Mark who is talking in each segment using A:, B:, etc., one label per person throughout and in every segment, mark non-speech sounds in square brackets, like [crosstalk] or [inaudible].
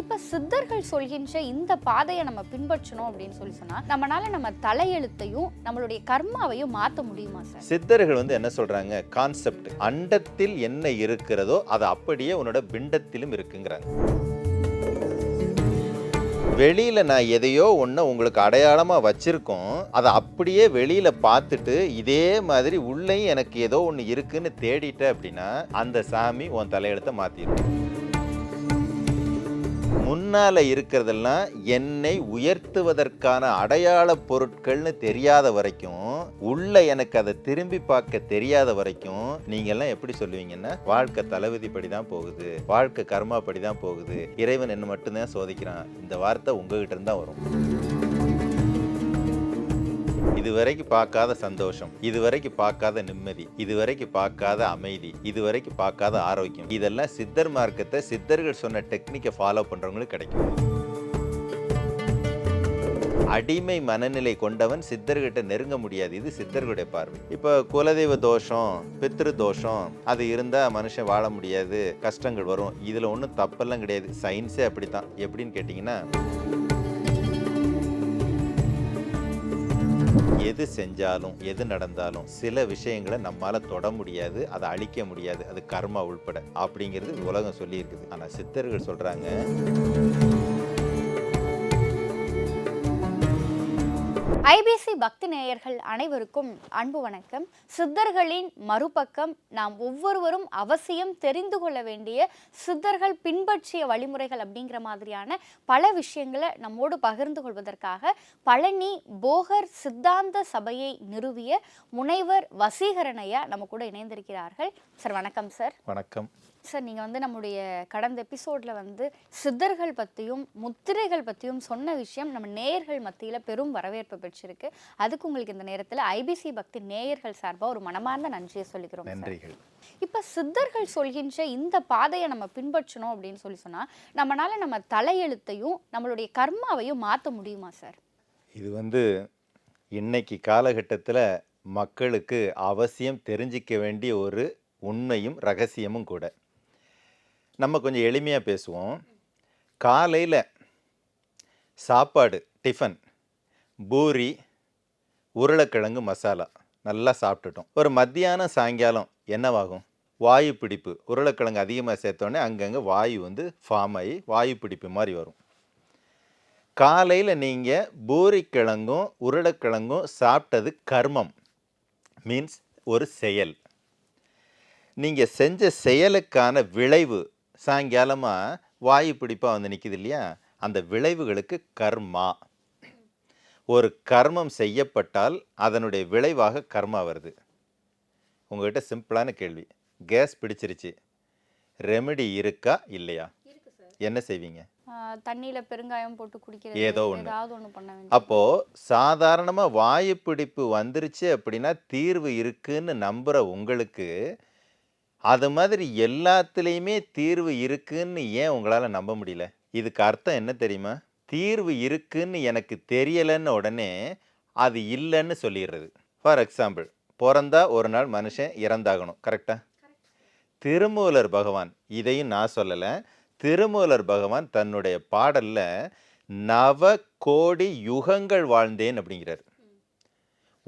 A: இப்போ சித்தர்கள் சொல்கின்ற இந்த பாதையை நம்ம பின்பற்றணும் அப்படின்னு சொல்லி சொன்னால் நம்மளால நம்ம தலையெழுத்தையும் நம்மளுடைய கர்மாவையும் மாற்ற முடியுமா சார்?
B: சித்தர்கள் வந்து என்ன சொல்றாங்க? கான்செப்ட் அண்டத்தில் என்ன இருக்கிறதோ அது அப்படியே உன்னோட பிண்டத்திலும் இருக்குங்கிறாங்க. வெளியில நான் எதையோ ஒன்று உங்களுக்கு அடையாளமாக வச்சிருக்கோம் அதை அப்படியே வெளியில பார்த்துட்டு இதே மாதிரி உள்ளேயும் எனக்கு ஏதோ ஒன்று இருக்குன்னு தேடிட்ட அப்படின்னா அந்த சாமி உன் தலையெழுத்தை மாத்திரும். முன்னால் இருக்கிறதெல்லாம் என்னை உயர்த்துவதற்கான அடையாள பொருட்கள்னு தெரியாத வரைக்கும் உள்ள எனக்கு அதை திரும்பி பார்க்க தெரியாத வரைக்கும் நீங்க எல்லாம் எப்படி சொல்லுவீங்கன்னா வாழ்க்கை தளபதிப்படி தான் போகுது வாழ்க்கை கர்மாப்படி தான் போகுது. இறைவன் என்ன மட்டும்தான் சோதிக்கிறான். இந்த வார்த்தை உங்ககிட்ட இருந்தால் வரும். இதுவரைக்கும் பார்க்காத சந்தோஷம் இதுவரைக்கும் பார்க்காத நிம்மதி இதுவரைக்கும் பார்க்காத அமைதி இதுவரைக்கும் பார்க்காத ஆரோக்கியம். இதெல்லாம் சித்தர் மார்க்கத்தை சித்தர்கள் சொன்ன டெக்னிக்கை ஃபாலோ பண்ணுறவங்களுக்கு கிடைக்கும். அடிமை மனநிலை கொண்டவன் சித்தர்கிட்ட நெருங்க முடியாது. இது சித்தர்களுடைய பார்வை. இப்போ குலதெய்வ தோஷம் பித்ரு தோஷம் அது இருந்தால் மனுஷன் வாழ முடியாது கஷ்டங்கள் வரும். இதில் ஒன்றும் தப்பெல்லாம் கிடையாது. சயின்ஸே அப்படித்தான். எப்படின்னு கேட்டிங்கன்னா எது செஞ்சாலும் எது நடந்தாலும் சில விஷயங்களை நம்மால தொட முடியாது அதை அழிக்க முடியாது. அது கர்மா உள்பட. அப்படிங்கிறது உலகம் சொல்லியிருக்குது. ஆனால் சித்தர்கள் சொல்றாங்க
A: ஐபிசி பக்தி நேயர்கள் அனைவருக்கும் அன்பு வணக்கம். சித்தர்களின் மறுபக்கம் நாம் ஒவ்வொருவரும் அவசியம் தெரிந்து கொள்ள வேண்டிய சித்தர்கள் பின்பற்றிய வழிமுறைகள் அப்படிங்கிற மாதிரியான பல விஷயங்களை நம்மோடு பகிர்ந்து கொள்வதற்காக பழனி போகர் சித்தாந்த சபையை நிறுவிய முனைவர் வசீகரனையா நம்ம கூட இணைந்திருக்கிறார்கள். சார் வணக்கம் சார்.
B: வணக்கம்.
A: சார் நீங்கள் வந்து நம்முடைய கடந்த எபிசோடில் வந்து சித்தர்கள் பற்றியும் முத்திரைகள் பற்றியும் சொன்ன விஷயம் நம்ம நேயர்கள் மத்தியில் பெரும் வரவேற்பு பெற்றிருக்கு. அதுக்கு உங்களுக்கு இந்த நேரத்தில் ஐபிசி பக்தி நேயர்கள் சார்பாக ஒரு மனமார்ந்த நன்றியை சொல்லிக்கிறோம்
B: நன்றிகள்.
A: இப்போ சித்தர்கள் சொல்கின்ற இந்த பாதையை நம்ம பின்பற்றணும் அப்படின்னு சொல்லி சொன்னால் நம்மனால நம்ம தலையெழுத்தையும் நம்மளுடைய கர்மாவையும் மாற்ற முடியுமா சார்?
B: இது வந்து இன்னைக்கு காலகட்டத்தில் மக்களுக்கு அவசியம் தெரிஞ்சிக்க வேண்டிய ஒரு உண்மையும் ரகசியமும் கூட. நம்ம கொஞ்சம் எளிமையாக பேசுவோம். காலையில் சாப்பாடு டிஃபன் பூரி உருளைக்கிழங்கு மசாலா. நல்லா சாப்பிட்டுட்டோம். ஒரு மத்தியானம் சாயங்காலம் என்னவாகும்? வாயு பிடிப்பு உருளைக்கிழங்கு அதிகமாக சேர்த்தோன்னே அங்கங்கே வாயு வந்து ஃபார்ம் ஆகி வாயு பிடிப்பு மாதிரி வரும். காலையில் நீங்கள் பூரிக்கிழங்கும் உருளைக்கிழங்கும் சாப்பிட்டது கர்மம். மீன்ஸ் ஒரு செயல். நீங்கள் செஞ்ச செயலுக்கான விளைவு சாயங்காலமாக வாயு பிடிப்பாக வந்து நிற்கிது இல்லையா? அந்த விளைவுகளுக்கு கர்மா. ஒரு கர்மம் செய்யப்பட்டால் அதனுடைய விளைவாக கர்மா வருது. உங்ககிட்ட சிம்பிளான கேள்வி. கேஸ் பிடிச்சிருச்சு. ரெமெடி இருக்கா இல்லையா? என்ன செய்வீங்க?
A: தண்ணியில பெருங்காயம் போட்டு குடிக்கிறது
B: ஏதோ
A: ஒன்று
B: அப்போ சாதாரணமா வாயு பிடிப்பு வந்துருச்சு அப்படின்னா தீர்வு இருக்குன்னு நம்புற உங்களுக்கு அது மாதிரி எல்லாத்துலேயுமே தீர்வு இருக்குன்னு ஏன் உங்களால் நம்ப முடியல? இதுக்கு அர்த்தம் என்ன தெரியுமா? தீர்வு இருக்குன்னு எனக்கு தெரியலைன்னு உடனே அது இல்லைன்னு சொல்லிடுறது. ஃபார் எக்ஸாம்பிள் பிறந்தா ஒரு நாள் மனுஷன் இறந்தாகணும் கரெக்டா திருமூலர் பகவான் இதையும் நான் சொல்லலை. திருமூலர் பகவான் தன்னுடைய பாடலில் நவ கோடி யுகங்கள் வாழ்ந்தேன் அப்படிங்கிறார்.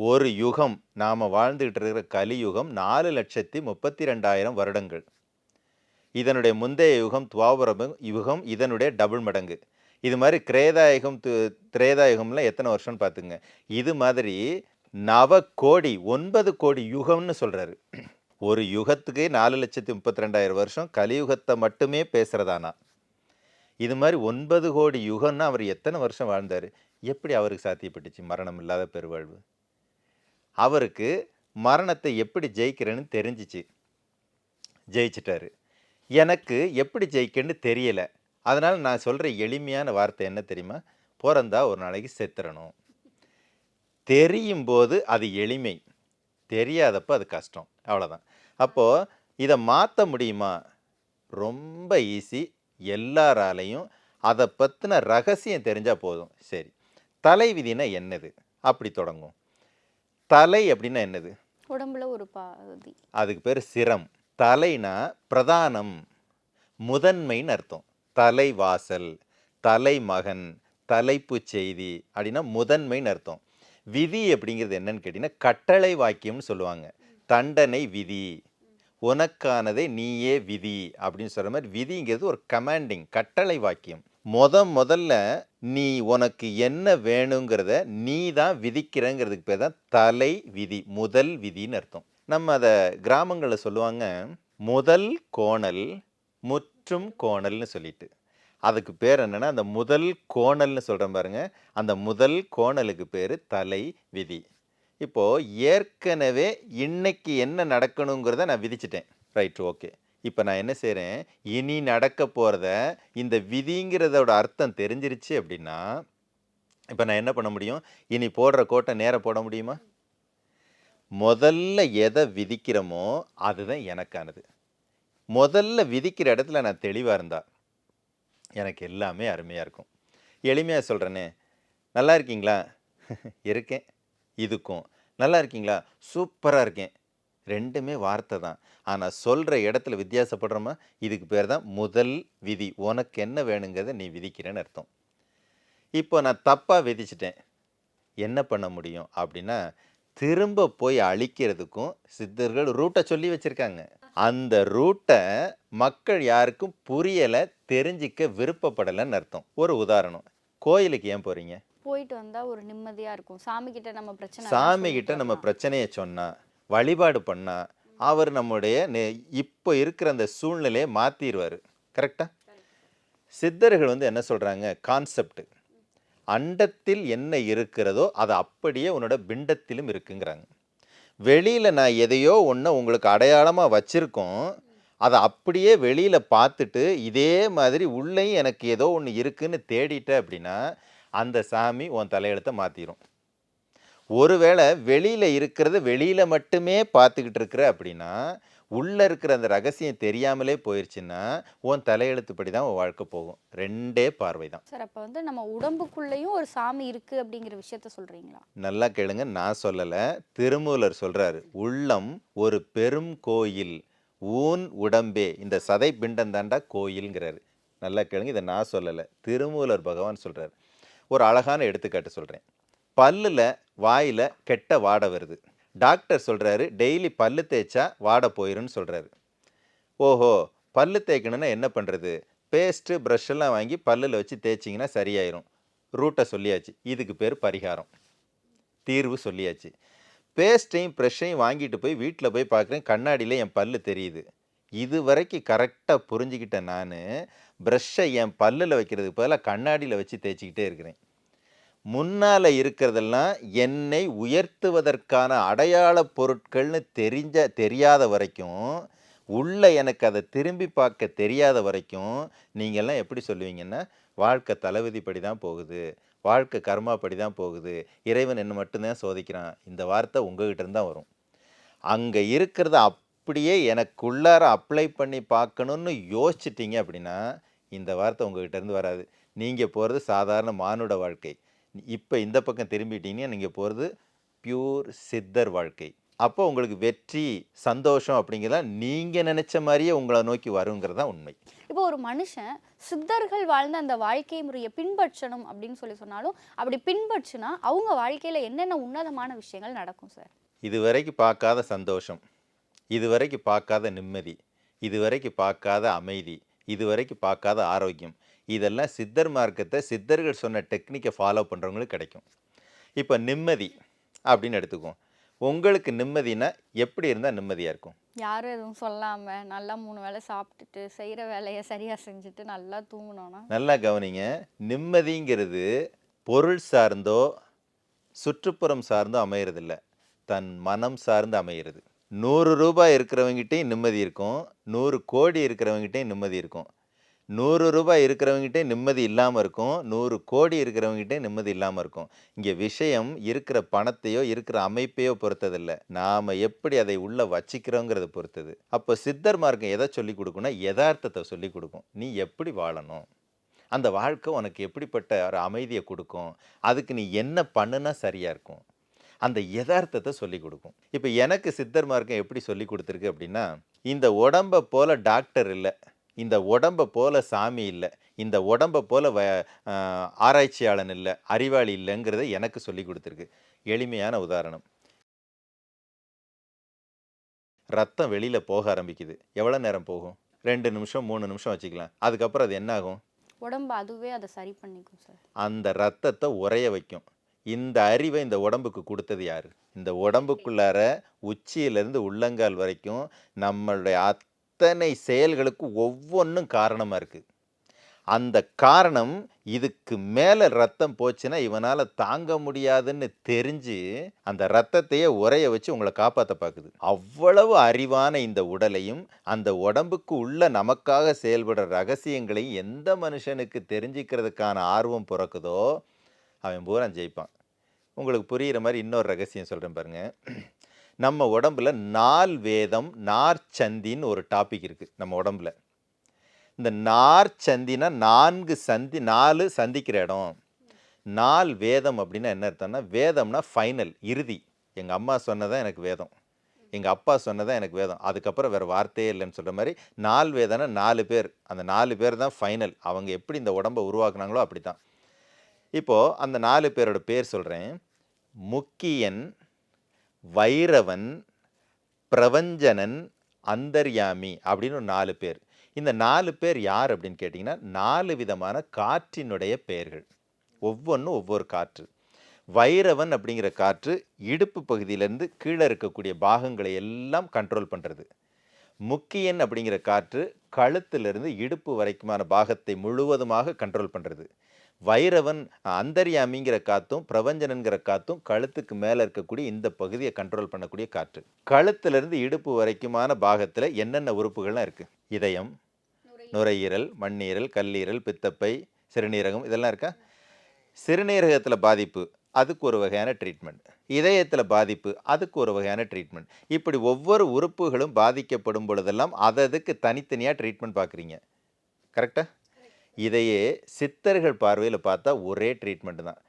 B: ஒரு யுகம் நாம் வாழ்ந்துகிட்டு இருக்கிற கலியுகம் நாலு லட்சத்தி முப்பத்தி ரெண்டாயிரம் வருடங்கள். இதனுடைய முந்தைய யுகம் துவாபரம் யுகம் இதனுடைய டபுள் மடங்கு. இது மாதிரி கிரேதாயுகம் து- திரேதாயுகம்லாம் எத்தனை வருஷம்னு பார்த்துங்க இது மாதிரி நவ கோடி ஒன்பது கோடி யுகம்னு சொல்கிறாரு ஒரு யுகத்துக்கு நாலு லட்சத்தி முப்பத்தி ரெண்டாயிரம் வருஷம் கலியுகத்தை மட்டுமே பேசுகிறதானா இது மாதிரி ஒன்பது கோடி யுகம்னா அவர் எத்தனை வருஷம் வாழ்ந்தார்? எப்படி அவருக்கு சாத்தியப்பட்டுச்சு மரணம் இல்லாத பெருவாழ்வு? அவருக்கு மரணத்தை எப்படி ஜெயிக்கிறேன்னு தெரிஞ்சிச்சு. ஜெயிச்சிட்டாரு. எனக்கு எப்படி ஜெயிக்கன்னு தெரியலை. அதனால் நான் சொல்கிற எளிமையான வார்த்தை என்ன தெரியுமா? பிறந்தா ஒரு நாளைக்கு செத்துறணும். தெரியும் போது அது எளிமை. தெரியாதப்போ அது கஷ்டம். அவ்வளோதான் அப்போது இதை மாற்ற முடியுமா? ரொம்ப ஈஸி எல்லாராலையும் அதை பற்றின ரகசியம் தெரிஞ்சால் போதும். சரி. தலைவிதினா என்னது? அப்படி தொடங்கும். தலை அப்படின்னா என்னது?
A: உடம்புல ஒரு பாதி.
B: அதுக்கு பேர் சிரம். தலைனா பிரதானம் முதன்மைன்னு அர்த்தம். தலைவாசல் தலைமகன் தலைப்புச் செய்தி அப்படின்னா முதன்மைன்னு அர்த்தம். விதி அப்படிங்கிறது என்னன்னு கேட்டிங்கன்னா கட்டளை வாக்கியம்னு சொல்லுவாங்க. தண்டனை விதி. உனக்கானதை நீயே விதி அப்படின்னு சொல்கிற மாதிரி விதிங்கிறது ஒரு கமாண்டிங் கட்டளை வாக்கியம். முத முதல்ல நீ உனக்கு என்ன வேணுங்கிறத நீ தான் விதிக்கிறங்கிறதுக்கு பேர் தான் தலை விதி முதல் விதின்னு அர்த்தம். நம்ம அதை கிராமங்களில் சொல்லுவாங்க முதல் கோணல் முற்றும் கோணல்னு சொல்லிட்டு. அதுக்கு பேர் என்னென்னா அந்த முதல் கோணல்னு சொல்கிறேன் பாருங்க. அந்த முதல் கோணலுக்கு பேர் தலை விதி. இப்போது ஏற்கனவே இன்னைக்கு என்ன நடக்கணுங்கிறத நான் விதிச்சிட்டேன். Right okay. இப்போ நான் என்ன செய்கிறேன் இனி நடக்க போகிறத இந்த விதிங்கிறதோட அர்த்தம் தெரிஞ்சிருச்சு அப்படின்னா இப்போ நான் என்ன பண்ண முடியும்? இனி போடுற கோட்டை நேராக போட முடியுமா? முதல்ல எதை விதிக்கிறோமோ அதுதான் எனக்கானது. முதல்ல விதிக்கிற இடத்துல நான் தெளிவாக இருந்தா எனக்கு எல்லாமே அருமையாக இருக்கும். எளிமையாக சொல்கிறேனே நல்லா இருக்கீங்களா? [laughs] இருக்கேன். இதுக்கும். நல்லா இருக்கீங்களா? சூப்பராக இருக்கேன். ரெண்டுமே வார்த்தை தான். ஆனால் சொல்கிற இடத்துல வித்தியாசப்படுறோமா? இதுக்கு பேர் தான் முதல் விதி. உனக்கு என்ன வேணுங்கிறத நீ விதிக்கிறேன்னு அர்த்தம். இப்போ நான் தப்பாக விதிச்சிட்டேன். என்ன பண்ண முடியும்? அப்படின்னா திரும்ப போய் அழிக்கிறதுக்கும் சித்தர்கள் ரூட்டை சொல்லி வச்சுருக்காங்க. அந்த ரூட்டை மக்கள் யாருக்கும் புரியலை தெரிஞ்சிக்க விருப்பப்படலைன்னு அர்த்தம். ஒரு உதாரணம். கோயிலுக்கு ஏன் போகிறீங்க
A: போயிட்டு வந்தா ஒரு நிம்மதியா இருக்கும். சாமி கிட்ட நம்ம பிரச்சனை
B: சாமி கிட்ட நம்ம பிரச்சனையை சொன்னா வழிபாடு பண்ணால் அவர் நம்முடைய நெ- இப்போ இருக்கிற அந்த சூழ்நிலையை மாற்றிடுவார் கரெக்டாக சித்தர்கள் வந்து என்ன சொல்கிறாங்க கான்செப்ட் அண்டத்தில் என்ன இருக்கிறதோ அது அப்படியே உன்னோட பிண்டத்திலும் இருக்குங்கிறாங்க. வெளியில் நான் எதையோ ஒன்று உங்களுக்கு அடையாளமாக வச்சுருக்கோம். அதை அப்படியே வெளியில் பார்த்துட்டு இதே மாதிரி உள்ளேயும் எனக்கு ஏதோ ஒன்று இருக்குதுன்னு தேடிட்ட அப்படின்னா அந்த சாமி உன் தலையெழுத்தை மாற்றிடும் ஒருவேளை வெளியில் இருக்கிறது வெளியில் மட்டுமே பார்த்துக்கிட்டு இருக்கிற அப்படின்னா உள்ளே இருக்கிற அந்த ரகசியம் தெரியாமலே போயிடுச்சுன்னா உன் தலையெழுத்துப்படி தான் உன் வாழ்க்கை போகும். ரெண்டே பார்வை தான்.
A: சார் அப்ப வந்து நம்ம உடம்புக்குள்ளேயும் ஒரு சாமி இருக்கு அப்படிங்கிற விஷயத்த சொல்றீங்களா?
B: நல்லா கேளுங்க. நான் சொல்லலை. திருமூலர் சொல்றாரு உள்ளம் ஒரு பெரும் கோயில் ஊன் உடம்பே. இந்த சதை பிண்டம் தாண்டா கோயில்ங்கிறாரு. நல்லா கேளுங்க. இதை நான் சொல்லலை. திருமூலர் பகவான் சொல்றாரு. ஒரு அழகான எடுத்துக்காட்டு சொல்கிறேன் பல்லில் வாயில் கெட்ட வாடை வருது. டாக்டர் சொல்கிறாரு டெய்லி பல்லு தேய்ச்சா வாடை போயிருன்னு சொல்கிறாரு ஓஹோ பல்லு தேய்க்கணும்னா என்ன பண்ணுறது பேஸ்ட்டு ப்ரஷ் எல்லாம் வாங்கி பல்லில் வச்சு தேய்ச்சிங்கன்னா சரியாயிரும். ரூட்டை சொல்லியாச்சு. இதுக்கு பேர் பரிகாரம். தீர்வு சொல்லியாச்சு. பேஸ்ட்டையும் ப்ரெஷ்ஷையும் வாங்கிட்டு போய் வீட்டில் போய் பார்க்குறேன் கண்ணாடியில் என் பல்லு தெரியுது. இது வரைக்கும் கரெக்டாக புரிஞ்சுக்கிட்ட நான். ப்ரெஷ்ஷை என் பல்லில் வைக்கிறதுக்கு பதிலாக கண்ணாடியில் வச்சு தேய்ச்சிக்கிட்டே இருக்கிறேன். முன்னால் இருக்கிறதெல்லாம் என்னை உயர்த்துவதற்கான அடையாள பொருட்கள்னு தெரிஞ்ச தெரியாத வரைக்கும் உள்ள எனக்கு அதை திரும்பி பார்க்க தெரியாத வரைக்கும் நீங்கள்லாம் எப்படி சொல்லுவீங்கன்னா வாழ்க்கை தளபதிப்படி தான் போகுது. வாழ்க்கை கர்மாப்படி தான் போகுது. இறைவன் என்ன மட்டும்தான் சோதிக்கிறான். இந்த வார்த்தை உங்ககிட்ட இருந்தால் தான் வரும். அங்கே இருக்கிறத அப்படியே எனக்குள்ளார அப்ளை பண்ணி பார்க்கணுன்னு யோசிச்சிட்டிங்க அப்படின்னா இந்த வார்த்தை உங்ககிட்ட இருந்து வராது. நீங்கள் போகிறது சாதாரண மானுட வாழ்க்கை. இப்போ இந்த பக்கம் திரும்பிட்டீங்கன்னா நீங்கள் போகிறது பியூர் சித்தர் வாழ்க்கை. அப்போ உங்களுக்கு வெற்றி சந்தோஷம் அப்படிங்கிறதெல்லாம் நீங்கள் நினச்ச மாதிரியே உங்களை நோக்கி வருங்கிறது தான் உண்மை.
A: இப்போ ஒரு மனுஷன் சித்தர்கள் வாழ்ந்த அந்த வாழ்க்கை முறையை பின்பற்றணும் அப்படின்னு சொல்லி சொன்னாலும் அப்படி பின்பற்றினா அவங்க வாழ்க்கையில என்னென்ன உன்னதமான விஷயங்கள் நடக்கும் சார்?
B: இதுவரைக்கும் பார்க்காத சந்தோஷம் இதுவரைக்கும் பார்க்காத நிம்மதி இதுவரைக்கும் பார்க்காத அமைதி இதுவரைக்கும் பார்க்காத ஆரோக்கியம் இதெல்லாம் சித்தர் மார்க்கத்தை சித்தர்கள் சொன்ன டெக்னிக்கை ஃபாலோ பண்ணுறவங்களுக்கு கிடைக்கும். இப்போ நிம்மதி அப்படின்னு எடுத்துக்குவோம். உங்களுக்கு நிம்மதினா எப்படி இருந்தால் நிம்மதியாக இருக்கும்?
A: யாரும் எதுவும் சொல்லாம நல்லா மூணு வேளை சாப்பிட்டுட்டு செய்யற வேலையை சரியா செஞ்சுட்டு நல்லா தூங்கணும்னா?
B: நல்லா கவனிங்க. நிம்மதிங்கிறது பொருள் சார்ந்தோ சுற்றுப்புறம் சார்ந்தோ அமையறதில்ல. தன் மனம் சார்ந்து அமையிறது. நூறு ரூபாய் இருக்கிறவங்கிட்டையும் நிம்மதி இருக்கும். நூறு கோடி இருக்கிறவங்கிட்டையும் நிம்மதி இருக்கும். நூறு ரூபாய் இருக்கிறவங்கிட்டே நிம்மதி இல்லாமல் இருக்கும். நூறு கோடி இருக்கிறவங்கிட்டே நிம்மதி இல்லாமல் இருக்கும். இங்கே விஷயம் இருக்கிற பணத்தையோ இருக்கிற அமைப்பையோ பொறுத்ததில்லை. நாம் எப்படி அதை உள்ளே வச்சிக்கிறோங்கிறத பொறுத்தது. அப்போ சித்தர் மார்க்கம் எதை சொல்லி கொடுக்குன்னா யதார்த்தத்தை சொல்லிக் கொடுக்கும். நீ எப்படி வாழணும்? அந்த வாழ்க்கை உனக்கு எப்படிப்பட்ட ஒரு அமைதியை கொடுக்கும்? அதுக்கு நீ என்ன பண்ணுனா சரியாக இருக்கும்? அந்த யதார்த்தத்தை சொல்லி கொடுக்கும். இப்போ எனக்கு சித்தர் மார்க்கம் எப்படி சொல்லி கொடுத்துருக்கு அப்படின்னா இந்த உடம்பை போல் டாக்டர் இல்லை. இந்த உடம்பை போல சாமி இல்லை இந்த உடம்பை போல வ ஆராய்ச்சியாளன் இல்லை அறிவாளி இல்லைங்கிறத எனக்கு சொல்லி கொடுத்துருக்கு. எளிமையான உதாரணம். ரத்தம் வெளியில் போக ஆரம்பிக்குது. எவ்வளோ நேரம் போகும்? ரெண்டு நிமிஷம் மூணு நிமிஷம் வச்சுக்கலாம். அதுக்கப்புறம் அது என்ன ஆகும்
A: உடம்பு அதுவே அதை சரி பண்ணிக்கும் சார்.
B: அந்த ரத்தத்தை உறைய வைக்கும். இந்த அறிவை இந்த உடம்புக்கு கொடுத்தது யாரு? இந்த உடம்புக்குள்ளார உச்சியிலிருந்து உள்ளங்கால் வரைக்கும் நம்மளுடைய அத்தனை செயல்களுக்கு ஒவ்வொன்றும் காரணமாக இருக்குது அந்த காரணம் இதுக்கு மேலே ரத்தம் போச்சுன்னா இவனால் தாங்க முடியாதுன்னு தெரிஞ்சு அந்த ரத்தத்தையே உரைய வச்சு உங்களை காப்பாற்ற பார்க்குது அவ்வளவு அறிவான இந்த உடலையும் அந்த உடம்புக்கு உள்ள நமக்காக செயல்படுற ரகசியங்களையும் எந்த மனுஷனுக்கு தெரிஞ்சுக்கிறதுக்கான ஆர்வம் பிறக்குதோ அவன் பூரா ஜெயிப்பான். உங்களுக்கு புரிகிற மாதிரி இன்னொரு ரகசியம் சொல்கிறேன் பாருங்கள் நம்ம உடம்புல நால் வேதம் நார்ச்சந்தின்னு ஒரு டாபிக் இருக்குது நம்ம உடம்புல. இந்த நார் சந்தினா நான்கு சந்தி நாலு சந்திக்கிற இடம். நால் வேதம் அப்படின்னா என்ன அர்த்தம்னா வேதம்னா ஃபைனல் இறுதி. எங்கள் அம்மா சொன்னதான் எனக்கு வேதம். எங்கள் அப்பா சொன்னதான் எனக்கு வேதம். அதுக்கப்புறம் வேறு வார்த்தையே இல்லைன்னு சொல்கிற மாதிரி நாலு வேதம்னா நாலு பேர். அந்த நாலு பேர் தான் ஃபைனல் அவங்க எப்படி இந்த உடம்பை உருவாக்குனாங்களோ அப்படி தான் இப்போது அந்த நாலு பேரோட பேர் சொல்கிறேன் முக்கியன் வைரவன் பிரவஞ்சனன் அந்தர்யாமி அப்படின்னு ஒரு நாலு பேர். இந்த நாலு பேர் யார் அப்படின்னு கேட்டிங்கன்னா நாலு விதமான காற்றினுடைய பெயர்கள். ஒவ்வொன்றும் ஒவ்வொரு காற்று. வைரவன் அப்படிங்கிற காற்று இடுப்பு பகுதியிலேருந்து கீழே இருக்கக்கூடிய பாகங்களை எல்லாம் கண்ட்ரோல் பண்ணுறது முக்கியன் அப்படிங்கிற காற்று கழுத்திலிருந்து இடுப்பு வரைக்குமான பாகத்தை முழுவதுமாக கண்ட்ரோல் பண்ணுறது வைரவன் அந்தர்யாமிங்கிற காத்தும் பிரபஞ்சனங்கிற காத்தும் கழுத்துக்கு மேலே இருக்கக்கூடிய இந்த பகுதியை கண்ட்ரோல் பண்ணக்கூடிய காற்று. கழுத்திலிருந்து இடுப்பு வரைக்குமான பாகத்தில் என்னென்ன உறுப்புகள்லாம் இருக்குது இதயம் நுரையீரல். மண்ணீரல் கல்லீரல் பித்தப்பை சிறுநீரகம் இதெல்லாம் இருக்கா? சிறுநீரகத்தில் பாதிப்பு அதுக்கு ஒரு வகையான ட்ரீட்மெண்ட் இதயத்தில் பாதிப்பு அதுக்கு ஒரு வகையான ட்ரீட்மெண்ட் இப்படி ஒவ்வொரு உறுப்புகளும் பாதிக்கப்படும் பொழுதெல்லாம் அததுக்கு தனித்தனியாக ட்ரீட்மெண்ட் பார்க்குறீங்க கரெக்டாக இதையே சித்தர்கள் பார்வையில் பார்த்தா ஒரே ட்ரீட்மெண்ட் தான்.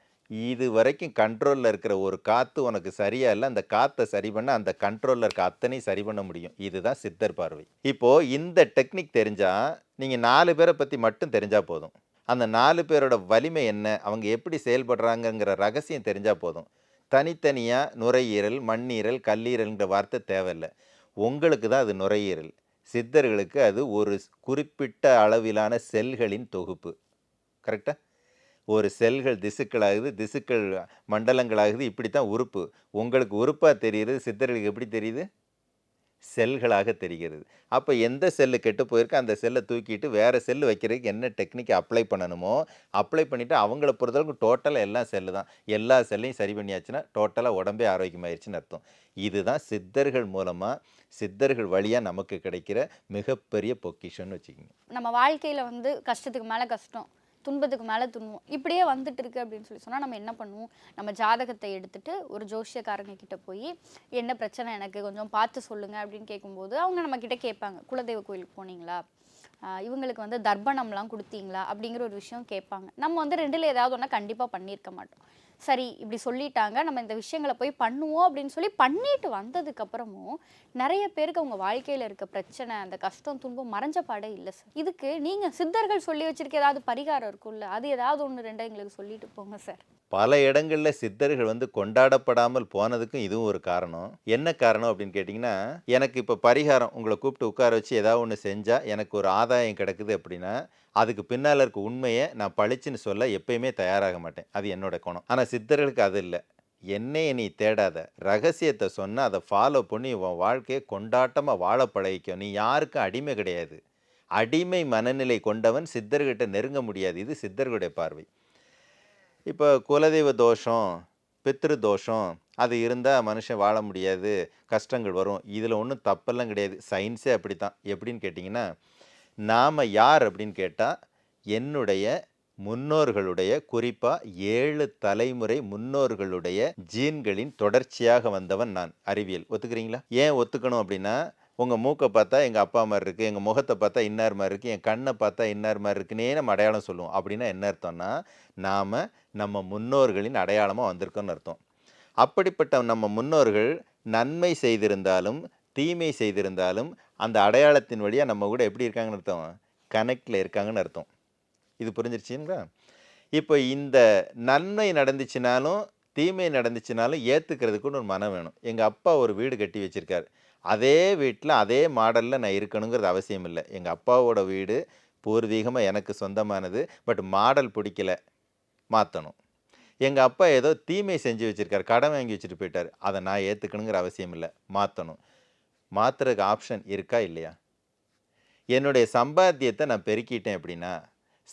B: இது வரைக்கும் கண்ட்ரோலில் இருக்கிற ஒரு காற்று உனக்கு சரியாக இல்லை அந்த காற்றை சரி பண்ண அந்த கண்ட்ரோலில் இருக்க அத்தனையும் சரி பண்ண முடியும். இதுதான் சித்தர் பார்வை. இப்போது இந்த டெக்னிக் தெரிஞ்சால் நீங்கள் நாலு பேரை பற்றி மட்டும் தெரிஞ்சால் போதும். அந்த நாலு பேரோட வலிமை என்ன அவங்க எப்படி செயல்படுறாங்கங்கிற ரகசியம் தெரிஞ்சால் போதும். தனித்தனியாக நுரையீரல் மண்ணீரல் கல்லீரல்ங்கிற வார்த்தை தேவையில்லை. உங்களுக்கு தான் அது நுரையீரல். சித்தர்களுக்கு அது ஒரு குறிப்பிட்ட அளவிலான செல்களின் தொகுப்பு. கரெக்டாக ஒரு செல்கள் திசுக்களாகுது திசுக்கள் மண்டலங்களாகுது இப்படி தான் உறுப்பு. உங்களுக்கு உறுப்பாக தெரியுது சித்தர்களுக்கு எப்படி தெரியுது? செல்களாக தெரிகிறது. அப்போ எந்த செல்லு கெட்டு போயிருக்கு அந்த செல்லை தூக்கிட்டு வேறு செல்லு வைக்கிறதுக்கு என்ன டெக்னிக் அப்ளை பண்ணணுமோ அப்ளை பண்ணிவிட்டு அவங்கள பொறுத்தளவுக்கு டோட்டலாக எல்லா செல்லு தான் எல்லா செல்லையும் சரி பண்ணியாச்சுன்னா டோட்டலாக உடம்பே ஆரோக்கியமாயிருச்சுன்னு அர்த்தம். இதுதான் சித்தர்கள் மூலமாக சித்தர்கள் வழியாக நமக்கு கிடைக்கிற மிகப்பெரிய பொக்கிஷன்னு வச்சுக்கோங்க.
A: நம்ம வாழ்க்கையில் வந்து கஷ்டத்துக்கு மேலே கஷ்டம். துன்பத்துக்கு மேலே துன்பம். இப்படியே வந்துட்டு இருக்கு அப்படின்னு சொல்லி சொன்னால் நம்ம என்ன பண்ணுவோம்? நம்ம ஜாதகத்தை எடுத்துட்டு ஒரு ஜோஷியக்காரங்க கிட்ட போய் என்ன பிரச்சனை எனக்கு? கொஞ்சம் பார்த்து சொல்லுங்க அப்படின்னு கேட்கும்போது அவங்க நம்ம கிட்ட கேட்பாங்க குலதெய்வ கோயிலுக்கு போனீங்களா? இவங்களுக்கு வந்து தர்ப்பணம்லாம் கொடுத்தீங்களா? அப்படிங்கிற ஒரு விஷயம் கேட்பாங்க. நம்ம வந்து ரெண்டுல ஏதாவது ஒன்றா கண்டிப்பாக பண்ணியிருக்க மாட்டோம். சரி இப்படி சொல்லிட்டாங்க நம்ம இந்த விஷயங்களை போய் பண்ணுவோம் அப்படின்னு சொல்லி பண்ணிட்டு வந்ததுக்கப்புறமும் நிறைய பேருக்கு அவங்க வாழ்க்கையில் இருக்க பிரச்சனை அந்த கஷ்டம் துன்பம் மறைஞ்ச பாடே இல்லை சார் இதுக்கு நீங்கள் சித்தர்கள் சொல்லி வச்சிருக்க ஏதாவது பரிகாரம் இருக்கும்ல அது ஏதாவது ஒன்று ரெண்டு எங்களுக்கு சொல்லிட்டு போங்க சார்
B: பல இடங்களில் சித்தர்கள் வந்து கொண்டாடப்படாமல் போனதுக்கும் இதுவும் ஒரு காரணம். என்ன காரணம் அப்படின்னு கேட்டிங்கன்னா எனக்கு இப்போ பரிகாரம் உங்களை கூப்பிட்டு உட்கார வச்சு ஏதாவது ஒன்று செஞ்சால் எனக்கு ஒரு ஆதாயம் கிடைக்குது அப்படின்னா அதுக்கு பின்னால் இருக்க உண்மையை நான் பளிச்சுன்னு சொல்ல எப்பயுமே தயாராக மாட்டேன். அது என்னோட குணம். ஆனால் சித்தர்களுக்கு அது இல்லை. என்னையை நீ தேடாத. ரகசியத்தை சொன்னால் அதை ஃபாலோ பண்ணி உன் வாழ்க்கையை கொண்டாட்டமாக வாழ பழகிக்கும் நீ யாருக்கும் அடிமை கிடையாது. அடிமை மனநிலை கொண்டவன் சித்தர்கிட்ட நெருங்க முடியாது. இது சித்தர்களுடைய பார்வை. இப்போ குலதெய்வ தோஷம் பித்ரு தோஷம் அது இருந்தால் மனுஷன் வாழ முடியாது. கஷ்டங்கள் வரும். இதில் ஒன்றும் தப்பெல்லாம் கிடையாது. சயின்ஸே அப்படி தான் எப்படின்னு கேட்டிங்கன்னா நாம் யார் அப்படின்னு கேட்டால் என்னுடைய முன்னோர்களுடைய குறிப்பாக ஏழு தலைமுறை முன்னோர்களுடைய ஜீன்களின் தொடர்ச்சியாக வந்தவன் நான் அறிவியல். ஒத்துக்கிறீங்களா? ஏன் ஒத்துக்கணும் அப்படின்னா உங்கள் மூக்கை பார்த்தா எங்கள் அப்பா மாதிரி இருக்குது எங்கள் முகத்தை பார்த்தா இன்னார் மாதிரி இருக்குது என் கண்ணை பார்த்தா இன்னார் மாதிரி இருக்குன்னே நம்ம அடையாளம் சொல்லுவோம். அப்படின்னா என்ன அர்த்தம்னா நாம் நம்ம முன்னோர்களின் அடையாளமாக வந்திருக்கோம்னு அர்த்தம். அப்படிப்பட்ட நம்ம முன்னோர்கள் நன்மை செய்திருந்தாலும் தீமை செய்திருந்தாலும் அந்த அடையாளத்தின் வழியாக நம்ம கூட எப்படி இருக்காங்கன்னு அர்த்தம்? கனெக்டில் இருக்காங்கன்னு அர்த்தம். இது புரிஞ்சிருச்சுங்களா? இப்போ இந்த நன்மை நடந்துச்சுனாலும் தீமை நடந்துச்சுனாலும் ஏற்றுக்கிறதுக்குன்னு ஒரு மனம் வேணும். எங்கள் அப்பா ஒரு வீடு கட்டி வச்சுருக்கார். அதே வீட்டில் அதே மாடலில் நான் இருக்கணுங்கிறது அவசியம் இல்லை. எங்கள் அப்பாவோட வீடு பூர்வீகமாக எனக்கு சொந்தமானது. பட் மாடல் பிடிக்கல. மாற்றணும் எங்கள் அப்பா ஏதோ தீமை செஞ்சு வச்சுருக்கார். கடன் வாங்கி வச்சுட்டு போயிட்டார். அதை நான் ஏற்றுக்கணுங்கிற அவசியம் இல்லை. மாற்றணும் மாற்றுறதுக்கு ஆப்ஷன் இருக்கா இல்லையா? என்னுடைய சம்பாத்தியத்தை நான் பெருக்கிட்டேன் அப்படின்னா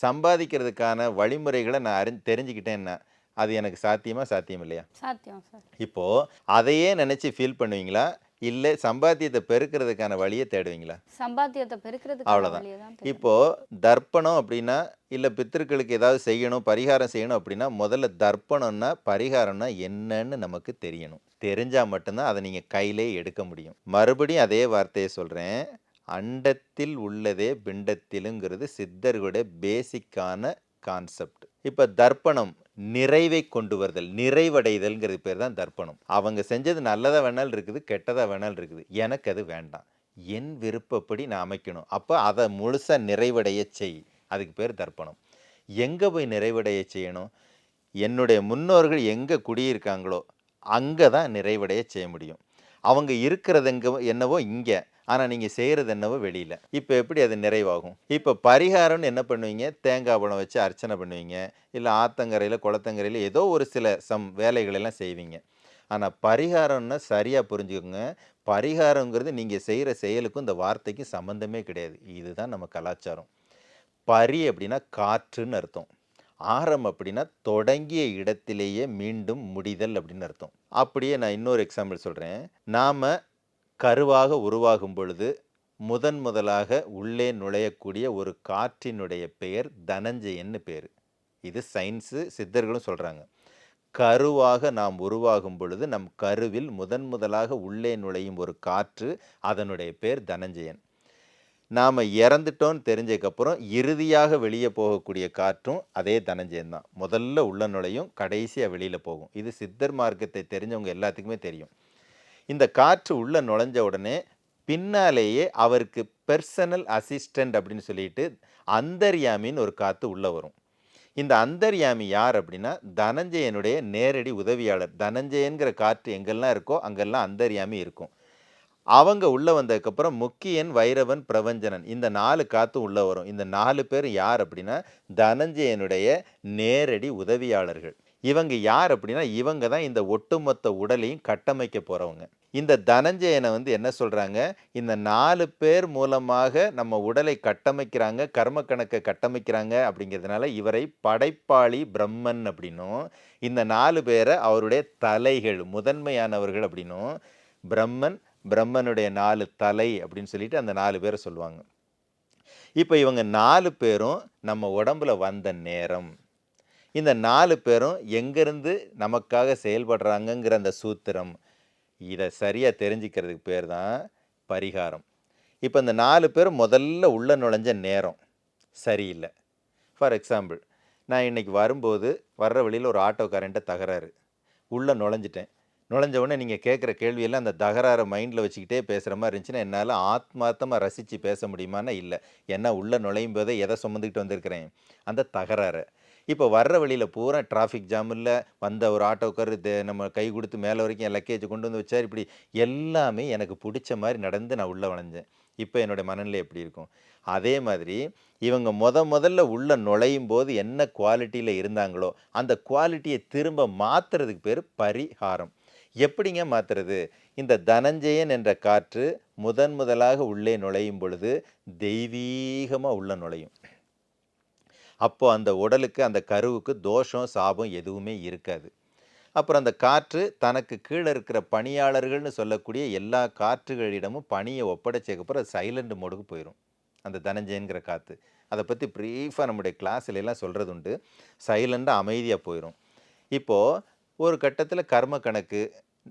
B: சம்பாதிக்கிறதுக்கான வழிமுறைகளை நான் அறி தெரிஞ்சுக்கிட்டேன்னா அது எனக்கு சாத்தியமா சாத்தியம் இல்லையா?
A: சாத்தியம் சார்.
B: இப்போது அதையே நினச்சி ஃபீல் பண்ணுவீங்களா? இல்லை சம்பாத்தியத்தை பெருக்கிறதுக்கான வழியை தேடுவீங்களா?
A: சம்பாத்தியத்தை பெருக்கிறதுக்கு
B: அவ்வளவுதான்.
A: வழியை தான் தேடணும்.
B: இப்போ தர்ப்பணம் அப்படின்னா இல்லை பித்திருக்களுக்கு ஏதாவது செய்யணும் பரிகாரம் செய்யணும் அப்படின்னா முதல்ல தர்ப்பணம்னா பரிகாரம்னா என்னன்னு நமக்கு தெரியணும். தெரிஞ்சால் மட்டும்தான் அதை நீங்கள் கையிலே எடுக்க முடியும். மறுபடியும் அதே வார்த்தையை சொல்கிறேன் அண்டத்தில் உள்ளதே பிண்டத்திலுங்கிறது சித்தர்களுடைய பேசிக்கான கான்செப்ட் இப்போ தர்ப்பணம் நிறைவை கொண்டு வருதல் நிறைவடைதல்ங்கிறது பேர் தான் தர்ப்பணம். அவங்க செஞ்சது நல்லதாக வேணாலும் இருக்குது கெட்டதாக வேணாலும் இருக்குது. எனக்கு அது வேண்டாம். என் விருப்பப்படி நான் அமைக்கணும். அப்போ அதை முழுசாக நிறைவடைய செய். அதுக்கு பேர் தர்ப்பணம். எங்கே போய் நிறைவடைய செய்யணும்? என்னுடைய முன்னோர்கள் எங்கே குடியிருக்காங்களோ அங்கே தான் நிறைவடைய செய்ய முடியும். அவங்க இருக்கிறது எங்கே என்னவோ இங்கே. ஆனால் நீங்கள் செய்கிறது என்னவோ வெளியில். இப்போ எப்படி அது நிறைவாகும்? இப்போ பரிகாரம்னு என்ன பண்ணுவீங்க? தேங்காய் பழம் வச்சு அர்ச்சனை பண்ணுவீங்க. இல்லை ஆத்தங்கரையில் குளத்தங்கரையில் ஏதோ ஒரு சில சம் வேலைகளெல்லாம் செய்வீங்க. ஆனால் பரிகாரம்னா சரியாக புரிஞ்சுக்கோங்க. பரிகாரங்கிறது நீங்கள் செய்கிற செயலுக்கும் இந்த வார்த்தைக்கும் சம்மந்தமே கிடையாது. இதுதான் நம்ம கலாச்சாரம். பரி அப்படின்னா காற்றுன்னு அர்த்தம். ஆரம் அப்படின்னா தொடங்கிய இடத்திலேயே மீண்டும் முடிதல் அப்படின்னு அர்த்தம். அப்படியே நான் இன்னொரு எக்ஸாம்பிள் சொல்கிறேன் நாம் கருவாக உருவாகும் பொழுது முதன் முதலாக உள்ளே நுழையக்கூடிய ஒரு காற்றினுடைய பெயர் தனஞ்சயன்னு பேர். இது சயின்ஸு சித்தர்களும் சொல்கிறாங்க கருவாக நாம் உருவாகும் பொழுது நம் கருவில் முதன் முதலாக உள்ளே நுழையும் ஒரு காற்று அதனுடைய பேர் தனஞ்சயன். நாம் இறந்துட்டோன்னு தெரிஞ்சதுக்கப்புறம் இறுதியாக வெளியே போகக்கூடிய காற்றும் அதே தனஞ்சயன் தான். முதல்ல உள்ள நுழையும் கடைசியாக வெளியில் போகும். இது சித்தர் மார்க்கத்தை தெரிஞ்சவங்க எல்லாத்துக்குமே தெரியும். இந்த காற்று உள்ளே நுழைஞ்ச உடனே பின்னாலேயே அவருக்கு பெர்சனல் அசிஸ்டண்ட் அப்படின்னு சொல்லிட்டு அந்தர்யாமின்னு ஒரு காற்று உள்ளே வரும். இந்த அந்தர்யாமி யார் அப்படின்னா தனஞ்சயனுடைய நேரடி உதவியாளர். தனஞ்சயன்கிற காற்று எங்கெல்லாம் இருக்கோ அங்கெல்லாம் அந்தர்யாமி இருக்கும். அவங்க உள்ளே வந்ததுக்கப்புறம் முக்கியன் வைரவன் பிரபஞ்சனன் இந்த நாலு காற்று உள்ளே வரும். இந்த நாலு பேர் யார் அப்படின்னா தனஞ்சயனுடைய நேரடி உதவியாளர்கள். இவங்க யார் அப்படின்னா இவங்க தான் இந்த ஒட்டுமொத்த உடலையும் கட்டமைக்க போகிறவங்க இந்த தனஞ்சயனை வந்து என்ன சொல்கிறாங்க இந்த நாலு பேர் மூலமாக நம்ம உடலை கட்டமைக்கிறாங்க கர்ம கணக்கை கட்டமைக்கிறாங்க அப்படிங்கிறதுனால இவரை படைப்பாளி பிரம்மன் அப்படின்னும் இந்த நாலு பேரை அவருடைய தலைகள் முதன்மையானவர்கள் அப்படின்னும் பிரம்மன் பிரம்மனுடைய நாலு தலை அப்படின்னு சொல்லிட்டு அந்த நாலு பேரை சொல்லுவாங்க. இப்போ இவங்க நாலு பேரும் நம்ம உடம்புல வந்த நேரம். இந்த நாலு பேரும் எங்கேருந்து நமக்காக செயல்படுறாங்கங்கிற அந்த சூத்திரம் இதை சரியாக தெரிஞ்சுக்கிறதுக்கு பேர் தான் பரிகாரம். இப்போ இந்த நாலு பேர் முதல்ல உள்ள நுழைஞ்ச நேரம் சரியில்லை. ஃபார் எக்ஸாம்பிள் நான் இன்றைக்கி வரும்போது வர்ற வழியில் ஒரு ஆட்டோக்காரன்ட்ட தகராறு. உள்ளே நுழைஞ்சிட்டேன். நுழைஞ்ச உடனே நீங்கள் கேட்குற கேள்வியெல்லாம் அந்த தகராறை மைண்டில் வச்சுக்கிட்டே பேசுகிற மாதிரி இருந்துச்சுன்னா என்னால் ஆத்மார்த்தமாக ரசித்து பேச முடியுமானா இல்லை. ஏன்னா உள்ளே நுழையும் போதே எதை சுமந்துக்கிட்டு வந்திருக்கிறேன்? அந்த தகராறை. இப்போ வர்ற வழியில் பூரா டிராஃபிக் ஜாம் இல்லை வந்த ஒரு ஆட்டோக்கார் நம்ம கை கொடுத்து மேலே வரைக்கும் என் லக்கேஜ் கொண்டு வந்து வச்சார் இப்படி எல்லாமே எனக்கு பிடிச்ச மாதிரி நடந்து நான் உள்ளே வளைஞ்சேன். இப்போ என்னுடைய மனநிலை எப்படி இருக்கும்? அதே மாதிரி இவங்க முத முதல்ல உள்ள நுழையும் போது என்ன குவாலிட்டியில் இருந்தாங்களோ அந்த குவாலிட்டியை திரும்ப மாற்றுறதுக்கு பேர் பரிகாரம். எப்படிங்க மாற்றுறது இந்த தனஞ்சயன் என்ற காற்று முதன் முதலாக உள்ளே நுழையும் பொழுது தெய்வீகமாக உள்ள நுழையும். அப்போது அந்த உடலுக்கு அந்த கருவுக்கு தோஷம் சாபம் எதுவுமே இருக்காது. அப்புறம் அந்த காற்று தனக்கு கீழே இருக்கிற பணியாளர்கள்னு சொல்லக்கூடிய எல்லா காற்றுகளிடமும் பணியை ஒப்படைச்சதுக்கப்புறம் அது சைலண்ட் மோடுக்கு போயிடும் அந்த தனஞ்சயன்கிற காற்று அதை பற்றி ப்ரீஃபாக நம்முடைய கிளாஸ்லாம் எல்லாம் சொல்கிறது உண்டு சைலண்டாக அமைதியாக போயிடும் இப்போது ஒரு கட்டத்தில் கர்ம கணக்கு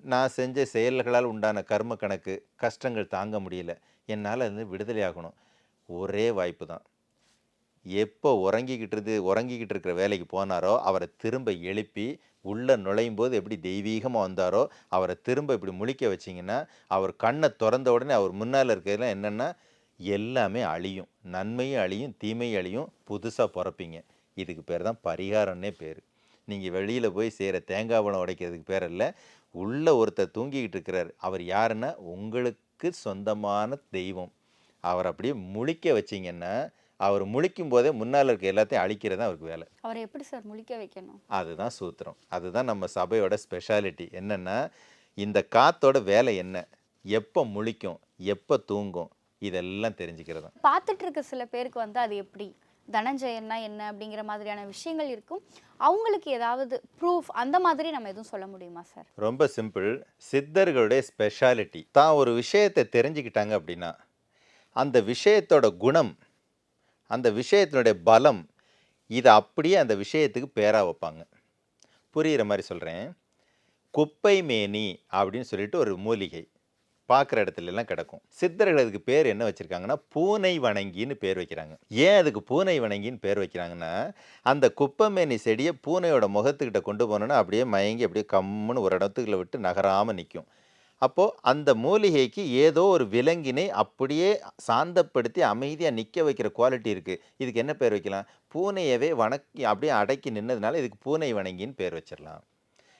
B: நான் செஞ்ச செயல்களால் உண்டான கர்ம கணக்கு கஷ்டங்கள் தாங்க முடியல. என்னால் அது விடுதலை ஆகணும். ஒரே வாய்ப்பு தான். எப்போ உறங்கிக்கிட்டு உறங்கிக்கிட்டு இருக்கிற வேலைக்கு போனாரோ அவரை திரும்ப எழுப்பி உள்ளே நுழையும் போது எப்படி தெய்வீகமாக வந்தாரோ அவரை திரும்ப இப்படி முழிக்க வச்சிங்கன்னா அவர் கண்ணை திறந்த உடனே அவர் முன்னால் இருக்கிறதுலாம் என்னென்னா எல்லாமே அழியும். நன்மையும் அழியும் தீமையும் அழியும். புதுசாக பிறப்பீங்க. இதுக்கு பேர் தான் பரிகாரம்னே பேர். நீங்கள் வெளியில் போய் செய்கிற தேங்காய் பழம் உடைக்கிறதுக்கு பேர் இல்லை உள்ள ஒருத்தர் தூங்கிக்கிட்டு இருக்கிறார். அவர் யாருன்னா உங்களுக்கு சொந்தமான தெய்வம். அவர் அப்படியே முழிக்க வச்சிங்கன்னா அவர் முழிக்கும் போதே முன்னால் இருக்க எல்லாத்தையும் அழிக்கிறது தான் அவருக்கு வேலை.
A: அவரை எப்படி சார் முழிக்க வைக்கணும்?
B: அதுதான் சூத்திரம். அதுதான் நம்ம சபையோட ஸ்பெஷாலிட்டி என்னென்னா இந்த காத்தோட வேலை என்ன? எப்போ முழிக்கும்? எப்போ தூங்கும்? இதெல்லாம் தெரிஞ்சுக்கிறது
A: பார்த்துட்டு இருக்க சில பேருக்கு வந்து அது எப்படி? தனஞ்சயன்னா என்ன? அப்படிங்கிற மாதிரியான விஷயங்கள் இருக்கும். அவங்களுக்கு ஏதாவது ப்ரூஃப் அந்த மாதிரி நம்ம எதுவும் சொல்ல முடியுமா சார்?
B: ரொம்ப சிம்பிள் சித்தர்களுடைய ஸ்பெஷாலிட்டி தான் ஒரு விஷயத்தை தெரிஞ்சுக்கிட்டாங்க அப்படின்னா அந்த விஷயத்தோட குணம் அந்த விஷயத்தினுடைய பலம் இதை அப்படியே அந்த விஷயத்துக்கு பேராக வைப்பாங்க. புரிகிற மாதிரி சொல்கிறேன் குப்பை மேனி அப்படின்னு சொல்லிட்டு ஒரு மூலிகை பார்க்குற இடத்துலலாம் கிடக்கும். சித்தர்கள் அதுக்கு பேர் என்ன வச்சுருக்காங்கன்னா பூனை வணங்கின்னு பேர் வைக்கிறாங்க. ஏன் அதுக்கு பூனை வணங்கின்னு பேர் வைக்கிறாங்கன்னா அந்த குப்பைமேனி செடியை பூனையோட முகத்துக்கிட்ட கொண்டு போனோன்னா அப்படியே மயங்கி அப்படியே கம்முன்னு ஒரு இடத்துக்குள்ள விட்டு நகராமல் நிற்கும் அப்போது அந்த மூலிகைக்கு ஏதோ ஒரு விலங்கினை அப்படியே சாந்தப்படுத்தி அமைதியாக நிற்க வைக்கிற குவாலிட்டி இருக்குது இதுக்கு என்ன பேர் வைக்கலாம்? பூனையவே வணக்கி அப்படியே அடக்கி நின்னதுனால இதுக்கு பூனை வணங்கின்னு பேர் வச்சிடலாம்.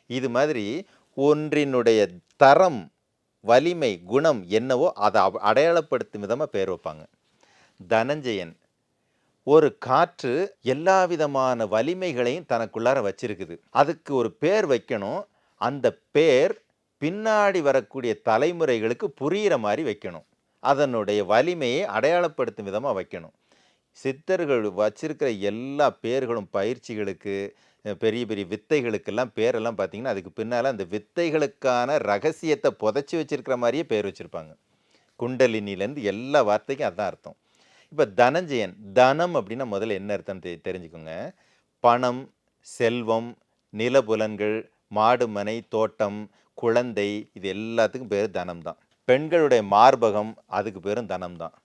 B: இது மாதிரி ஒன்றினுடைய தரம் வலிமை குணம் என்னவோ அதை அடையாளப்படுத்தும் விதமாக பேர் வைப்பாங்க. தனஞ்சயன். ஒரு காற்று எல்லா விதமான வலிமைகளையும் தனக்குள்ளார வச்சிருக்குது. அதுக்கு ஒரு பேர் வைக்கணும். அந்த பேர் பின்னாடி வரக்கூடிய தலைமுறைகளுக்கு புரிகிற மாதிரி வைக்கணும். அதனுடைய வலிமையை அடையாளப்படுத்தும் விதமாக வைக்கணும். சித்தர்கள் வச்சிருக்கிற எல்லா பேர்களும் பயிற்சிகளுக்கு பெரிய பெரிய வித்தைகளுக்கெல்லாம் பேரெல்லாம் பார்த்தீங்கன்னா அதுக்கு பின்னால் அந்த வித்தைகளுக்கான ரகசியத்தை புதைச்சி வச்சிருக்கிற மாதிரியே பேர் வச்சுருப்பாங்க. குண்டலினிலேருந்து எல்லா வார்த்தைக்கும் அதுதான் அர்த்தம். இப்போ தனஞ்சயன் தனம் அப்படின்னா முதல்ல என்ன அர்த்தம் தெ தெரிஞ்சுக்கோங்க. பணம் செல்வம் நிலபுலன்கள் மாடு மனை தோட்டம் குழந்தை இது எல்லாத்துக்கும் பேர் தனம் தான் பெண்களுடைய மார்பகம் அதுக்கு பேரும் தனம் தான்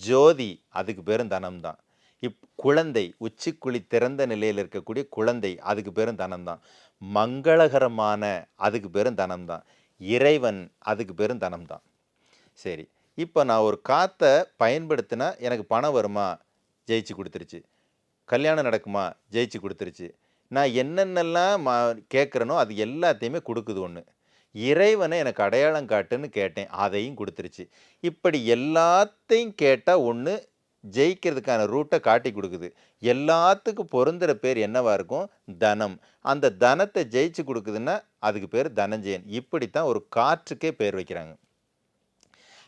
B: ஜோதி அதுக்கு பேரும் தனம் தான் இப் குழந்தை உச்சிக்குழி திறந்த நிலையில் இருக்கக்கூடிய குழந்தை அதுக்கு பேரும் தனம் தான் மங்களகரமான அதுக்கு பேரும் தனம் தான் இறைவன் அதுக்கு பேரும் தனம் தான் சரி இப்போ நான் ஒரு காற்றை பயன்படுத்தினா எனக்கு பணம் வருமா? ஜெயிச்சு கொடுத்துருச்சு. கல்யாணம் நடக்குமா? ஜெயிச்சு கொடுத்துருச்சு. நான் என்னென்னலாம் மா கேட்குறனோ அது எல்லாத்தையுமே கொடுக்குது ஒன்று இறைவனை எனக்கு அடையாளம் காட்டுன்னு கேட்டேன். அதையும் கொடுத்துருச்சு. இப்படி எல்லாத்தையும் கேட்டால் ஒன்று ஜெயிக்கிறதுக்கான ரூட்டை காட்டி கொடுக்குது. எல்லாத்துக்கும் பொருந்துகிற பேர் என்னவாக இருக்கும்? தனம். அந்த தனத்தை ஜெயிச்சு கொடுக்குதுன்னா அதுக்கு பேர் தனஞ்சயன். இப்படித்தான் ஒரு காற்றுக்கே பேர் வைக்கிறாங்க.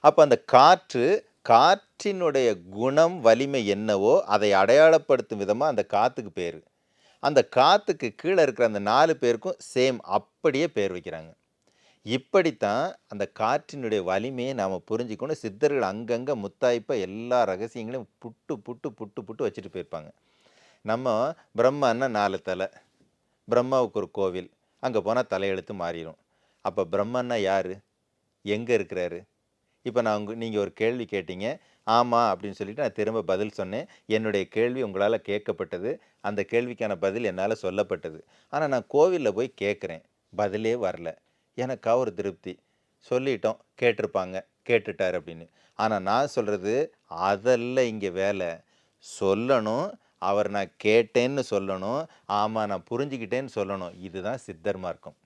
B: அப்போ அந்த காற்று காற்றினுடைய குணம் வலிமை என்னவோ அதை அடையாளப்படுத்தும் விதமாக அந்த காற்றுக்கு பேர். அந்த காற்றுக்கு கீழே இருக்கிற அந்த நாலு பேருக்கும் சேம் அப்படியே பேர் வைக்கிறாங்க. இப்படித்தான் அந்த காற்றினுடைய வலிமையை நாம் புரிஞ்சுக்கணும். சித்தர்கள் அங்கங்கே முத்தாய்ப்பாக எல்லா ரகசியங்களையும் புட்டு புட்டு புட்டு புட்டு வச்சுட்டு போயிருப்பாங்க. நம்ம பிரம்மான்னா நாலு தலை. பிரம்மாவுக்கு ஒரு கோவில். அங்கே போனால் தலையெழுத்து மாறிடும் அப்போ பிரம்மன்னா யார்? எங்கே இருக்கிறாரு? இப்போ நான் உங்க நீங்கள் ஒரு கேள்வி கேட்டீங்க. ஆமாம் அப்படின்னு சொல்லிட்டு நான் திரும்ப பதில் சொன்னேன். என்னுடைய கேள்வி உங்களால் கேட்கப்பட்டது. அந்த கேள்விக்கான பதில் என்னால் சொல்லப்பட்டது. ஆனால் நான் கோவிலில் போய் கேட்குறேன். பதிலே வரல. எனக்கா ஒரு திருப்தி. சொல்லிட்டோம் கேட்டிருப்பாங்க கேட்டுட்டார் அப்படின்னு. ஆனால் நான் சொல்கிறது அதல்ல இங்கே வேலை. சொல்லணும் அவர் நான் கேட்டேன்னு சொல்லணும் ஆமாம் நான் புரிஞ்சுக்கிட்டேன்னு சொல்லணும். இதுதான் சித்தர் மார்க்கம்.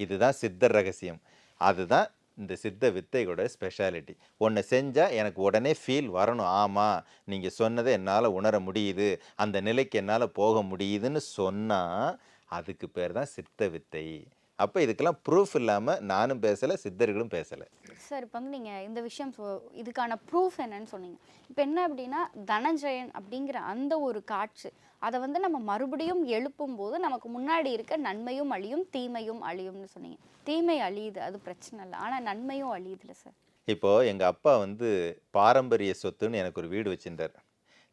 B: இதுதான் சித்தர் ரகசியம். அதுதான் இந்த சித்த வித்தையோட ஸ்பெஷாலிட்டி ஒன்று செஞ்சால் எனக்கு உடனே ஃபீல் வரணும். ஆமாம் நீங்கள் சொன்னதை என்னால் உணர முடியுது. அந்த நிலைக்கு என்னால் போக முடியுதுன்னு சொன்னால் அதுக்கு பேர் தான் சித்த வித்தை. அப்போ இதுக்கெல்லாம் ப்ரூஃப் இல்லாமல் நானும் பேசலை சித்தர்களும் பேசலை.
A: சார் இப்போ வந்து நீங்கள் இந்த விஷயம் சொ- இதுக்கான ப்ரூஃப் என்னன்னு சொன்னீங்க. இப்போ என்ன அப்படின்னா தனஞ்சயன் அப்படிங்கிற அந்த ஒரு காட்சி அதை வந்து நம்ம மறுபடியும் எழுப்பும் போது நமக்கு முன்னாடி இருக்க நன்மையும் அழியும் தீமையும் அழியும்னு சொன்னீங்க. தீமை அழியுது அது பிரச்சனை இல்லை. ஆனால் நன்மையும் அழியுதுல சார்
B: இப்போது எங்கள் அப்பா வந்து பாரம்பரிய சொத்துன்னு எனக்கு ஒரு வீடு வச்சிருந்தார்.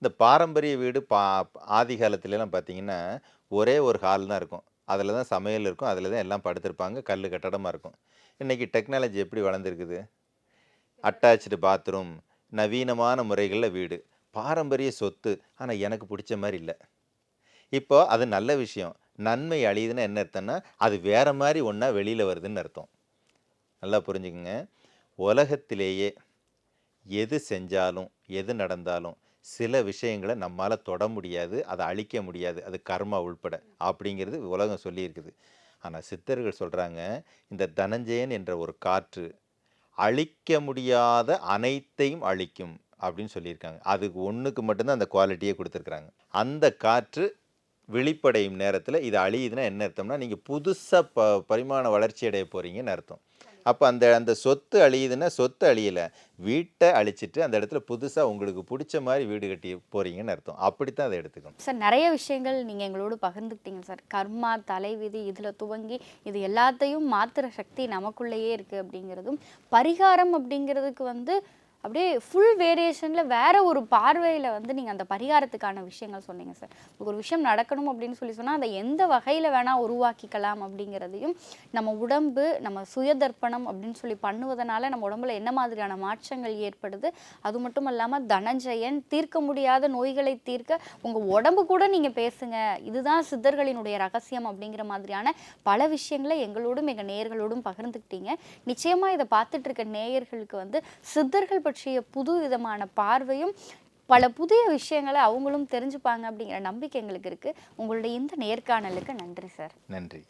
B: இந்த பாரம்பரிய வீடு பா ஆதி காலத்துலலாம் பார்த்தீங்கன்னா ஒரே ஒரு ஹால் தான் இருக்கும். அதில் தான் சமையல் இருக்கும். அதில் தான் எல்லாம் படுத்திருப்பாங்க. கல் கட்டடமாக இருக்கும். இன்றைக்கி டெக்னாலஜி எப்படி வளர்ந்துருக்குது? அட்டாச்சு பாத்ரூம் நவீனமான முறைகளில் வீடு பாரம்பரிய சொத்து ஆனால் எனக்கு பிடிச்ச மாதிரி இல்லை. இப்போது அது நல்ல விஷயம். நன்மை அழியுதுன்னா என்ன அர்த்தம்னா அது வேற மாதிரி ஒன்றா வெளியில் வருதுன்னு அர்த்தம். நல்லா புரிஞ்சுக்குங்க. உலகத்திலேயே எது செஞ்சாலும் எது நடந்தாலும் சில விஷயங்களை நம்மால் தொட முடியாது அதை அழிக்க முடியாது அது கர்மா உள்பட அப்படிங்கிறது உலகம் சொல்லியிருக்குது. ஆனால் சித்தர்கள் சொல்கிறாங்க இந்த தனஞ்சயன் என்ற ஒரு காற்று அழிக்க முடியாத அனைத்தையும் அழிக்கும் அப்படின்னு சொல்லியிருக்காங்க. அதுக்கு ஒன்றுக்கு மட்டும்தான் அந்த குவாலிட்டியை கொடுத்துருக்குறாங்க. அந்த காற்று வெளிப்படையும் நேரத்தில் இது அழியுதுன்னா என்ன அர்த்தம்னா நீங்கள் புதுசாக ப பரிமாண வளர்ச்சி அடைய போகிறீங்கன்னு அர்த்தம். அப்போ அந்த அந்த சொத்து அழியுதுன்னா சொத்து அழியலை. வீட்டை அழிச்சிட்டு அந்த இடத்துல புதுசாக உங்களுக்கு பிடிச்ச மாதிரி வீடு கட்டி போகிறீங்கன்னு அர்த்தம். அப்படித்தான் அதை எடுத்துக்கணும்.
A: சார் நிறைய விஷயங்கள் நீங்கள் எங்களோடு பகிர்ந்துக்கிட்டீங்க சார். கர்மா தலைவிதி இதில் துவங்கி இது எல்லாத்தையும் மாற்றுற சக்தி நமக்குள்ளேயே இருக்குது அப்படிங்கிறதும் பரிகாரம் அப்படிங்கிறதுக்கு வந்து அப்படியே ஃபுல் வேரியேஷனில் வேற ஒரு பார்வையில் வந்து நீங்கள் அந்த பரிகாரத்துக்கான விஷயங்கள் சொன்னீங்க சார் ஒரு விஷயம் நடக்கணும் அப்படின்னு சொல்லி சொன்னால் அதை எந்த வகையில் வேணால் உருவாக்கிக்கலாம் அப்படிங்கிறதையும் நம்ம உடம்பு நம்ம சுயதர்ப்பணம் அப்படின்னு சொல்லி பண்ணுவதனால நம்ம உடம்புல என்ன மாதிரியான மாற்றங்கள் ஏற்படுது? அது மட்டும் இல்லாமல் தனஞ்சயன் தீர்க்க முடியாத நோய்களை தீர்க்க உங்கள் உடம்பு கூட நீங்கள் பேசுங்க. இதுதான் சித்தர்களினுடைய ரகசியம் அப்படிங்கிற மாதிரியான பல விஷயங்களை எங்களோடும் எங்கள் நேயர்களோடும் பகிர்ந்துக்கிட்டீங்க. நிச்சயமாக இதை பார்த்துட்டு இருக்க நேயர்களுக்கு வந்து சித்தர்கள் பற்றிய புது விதமான பார்வையும் பல புதிய விஷயங்களை அவங்களும் தெரிஞ்சுப்பாங்க அப்படிங்கிற நம்பிக்கை எங்களுக்கு இருக்குது உங்களுடைய இந்த நேர்காணலுக்கு நன்றி சார்.
B: நன்றி.